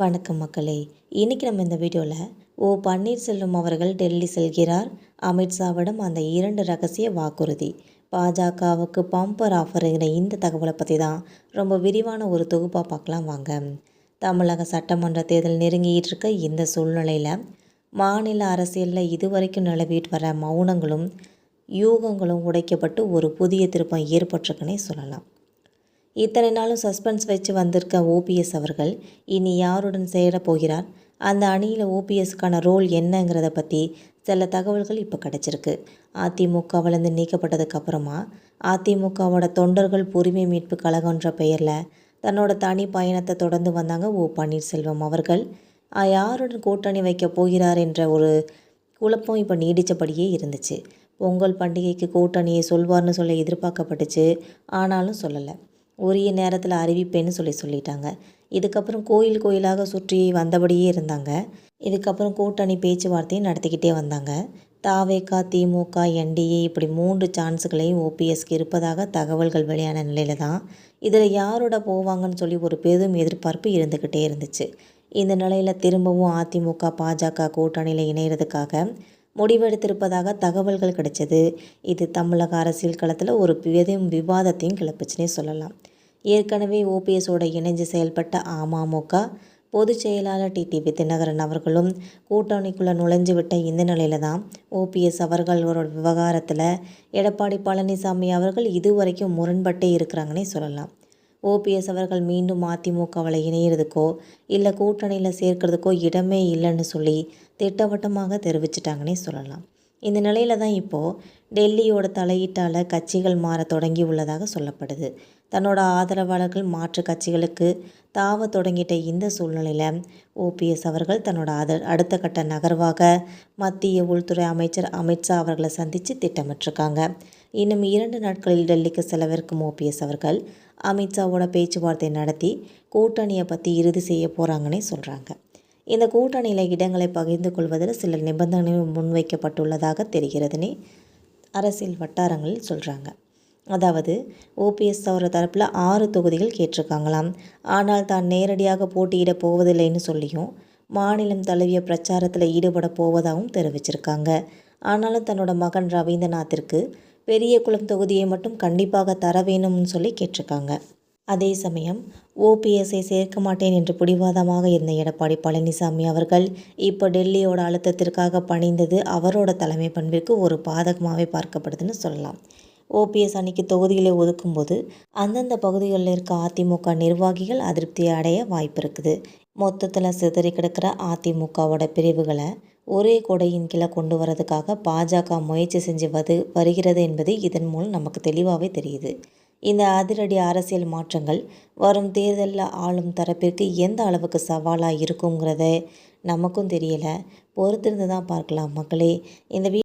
வணக்கம் மக்களே. இன்றைக்கி நம்ம இந்த வீடியோவில் ஓ பன்னீர்செல்வம் அவர்கள் டெல்லி செல்கிறார். அமித்ஷாவிடம் அந்த இரண்டு ரகசிய வாக்குறுதி. பாஜகவுக்கு பம்பர் ஆஃபருங்கிற இந்த தகவலை பற்றி தான் ரொம்ப விரிவான ஒரு தொகுப்பாக பார்க்கலாம் வாங்க. தமிழக சட்டமன்ற தேர்தல் நெருங்கிட்டு இருக்க இந்த சூழ்நிலையில் மாநில அரசியலில் இதுவரைக்கும் நிலவிட்டு வர மௌனங்களும் யூகங்களும் உடைக்கப்பட்டு ஒரு புதிய திருப்பம் ஏற்பட்டிருக்குன்னே சொல்லலாம். இத்தனை நாளும் சஸ்பென்ஸ் வச்சு வந்திருக்க ஓபிஎஸ் அவர்கள் இனி யாருடன் சேரப் போகிறார்? அந்த அணியில் ஓபிஎஸ்க்கான ரோல் என்னங்கிறத பற்றி சில தகவல்கள் இப்போ கிடச்சிருக்கு. அதிமுகவிலேருந்து நீக்கப்பட்டதுக்கப்புறமா அதிமுகவோட தொண்டர்கள் உரிமை மீட்பு கழகன்ற பெயரில் தன்னோட தனி பயணத்தை தொடர்ந்து வந்தாங்க ஓ பன்னீர்செல்வம் அவர்கள். யாருடன் கூட்டணி வைக்க போகிறார் என்ற ஒரு குழப்பம் இப்போ நீடித்தபடியே இருந்துச்சு. பொங்கல் பண்டிகைக்கு கூட்டணியை சொல்வார்னு சொல்ல எதிர்பார்க்கப்பட்டுச்சு. ஆனாலும் சொல்லலை. உரிய நேரத்தில் அறிவிப்பேன்னு சொல்லி சொல்லிட்டாங்க. இதுக்கப்புறம் கோயில் கோயிலாக சுற்றி வந்தபடியே இருந்தாங்க. இதுக்கப்புறம் கூட்டணி பேச்சுவார்த்தையும் நடத்திக்கிட்டே வந்தாங்க. தாவேகா திமுக என்டிஏ இப்படி மூன்று சான்ஸுகளையும் ஓபிஎஸ்க்கு இருப்பதாக தகவல்கள் வெளியான நிலையில தான் இதில் யாரோட போவாங்கன்னு சொல்லி ஒரு பெரும் எதிர்பார்ப்பு இருந்துக்கிட்டே இருந்துச்சு. இந்த நிலையில் திரும்பவும் அதிமுக பாஜக கூட்டணியில் இணைகிறதுக்காக முடிவெடுத்திருப்பதாக தகவல்கள் கிடைச்சது. இது தமிழக அரசியல் களத்தில் ஒரு பெரும் விவாதத்தையும் கிளப்பிச்சுனே சொல்லலாம். ஏற்கனவே ஓபிஎஸோடு இணைஞ்சு செயல்பட்ட அமமுக பொதுச் செயலாளர் டிடிவி தினகரன் அவர்களும் கூட்டணிக்குள்ளே நுழைஞ்சு விட்ட இந்த நிலையில தான் ஓபிஎஸ் அவர்களோட விவகாரத்தில் எடப்பாடி பழனிசாமி அவர்கள் இதுவரைக்கும் முரண்பட்டே இருக்கிறாங்கன்னே சொல்லலாம். ஓபிஎஸ் அவர்கள் மீண்டும் அதிமுகவில் இணையிறதுக்கோ இல்லை கூட்டணியில் சேர்க்கறதுக்கோ இடமே இல்லைன்னு சொல்லி திட்டவட்டமாக தெரிவிச்சிட்டாங்கன்னே சொல்லலாம். இந்த நிலையில தான் இப்போது டெல்லியோட தலையீட்டால் கட்சிகள் மாற தொடங்கி உள்ளதாக சொல்லப்படுது. தன்னோட ஆதரவாளர்கள் மாற்று கட்சிகளுக்கு தாவ தொடங்கிட்ட இந்த சூழ்நிலையில் ஓபிஎஸ் அவர்கள் தன்னோட அத அடுத்த கட்ட நகர்வாக மத்திய உள்துறை அமைச்சர் அமித்ஷா அவர்களை சந்தித்து திட்டமிட்டிருக்காங்க. இன்னும் இரண்டு நாட்களில் டெல்லிக்கு செலவிருக்கும் ஓபிஎஸ் அவர்கள் அமித்ஷாவோட பேச்சுவார்த்தை நடத்தி கூட்டணியை பற்றி இறுதி செய்ய போகிறாங்கன்னே சொல்கிறாங்க இந்த கூட்டணியில் இடங்களை பகிர்ந்து கொள்வதில் சில நிபந்தனைகள் முன்வைக்கப்பட்டுள்ளதாக தெரிகிறதுனே அரசியல் வட்டாரங்களில் சொல்கிறாங்க அதாவது ஓபிஎஸ் அவர் தரப்பில் ஆறு தொகுதிகள் கேட்டிருக்காங்களாம். ஆனால் தான் நேரடியாக போட்டியிட போவதில்லைன்னு சொல்லியும் மாநிலம் தழுவிய பிரச்சாரத்தில் ஈடுபட போவதாகவும் தெரிவிச்சிருக்காங்க. ஆனாலும் தன்னோட மகன் ரவீந்திரநாத்திற்கு பெரிய குளம் தொகுதியை மட்டும் கண்டிப்பாக தர வேணும்னு சொல்லி கேட்டிருக்காங்க. அதே சமயம் ஓபிஎஸ்ஐ சேர்க்க மாட்டேன் என்று பிடிவாதமாக இருந்த எடப்பாடி பழனிசாமி அவர்கள் இப்போ டெல்லியோட அழுத்தத்திற்காக பணிந்தது அவரோட தலைமை பண்பிற்கு ஒரு பாதகமாகவே பார்க்கப்படுதுன்னு சொல்லலாம். ஓபிஎஸ் அன்னைக்கு தொகுதிகளை ஒதுக்கும்போது அந்தந்த பகுதிகளில் இருக்க அதிமுக நிர்வாகிகள் அதிருப்தியை அடைய வாய்ப்பு இருக்குது மொத்தத்தில் சிதறி கிடக்கிற அதிமுகவோட பிரிவுகளை ஒரே கொடையின் கீழே கொண்டு வரதுக்காக பாஜக முயற்சி செஞ்சு வது வருகிறது என்பது இதன் மூலம் நமக்கு தெளிவாகவே தெரியுது. இந்த அதிரடி அரசியல் மாற்றங்கள் வரும் தேர்தலில் ஆளும் தரப்பிற்கு எந்த அளவுக்கு சவாலாக இருக்குங்கிறத நமக்கும் தெரியலை. பொறுத்திருந்து தான் பார்க்கலாம் மக்களே. இந்த வீ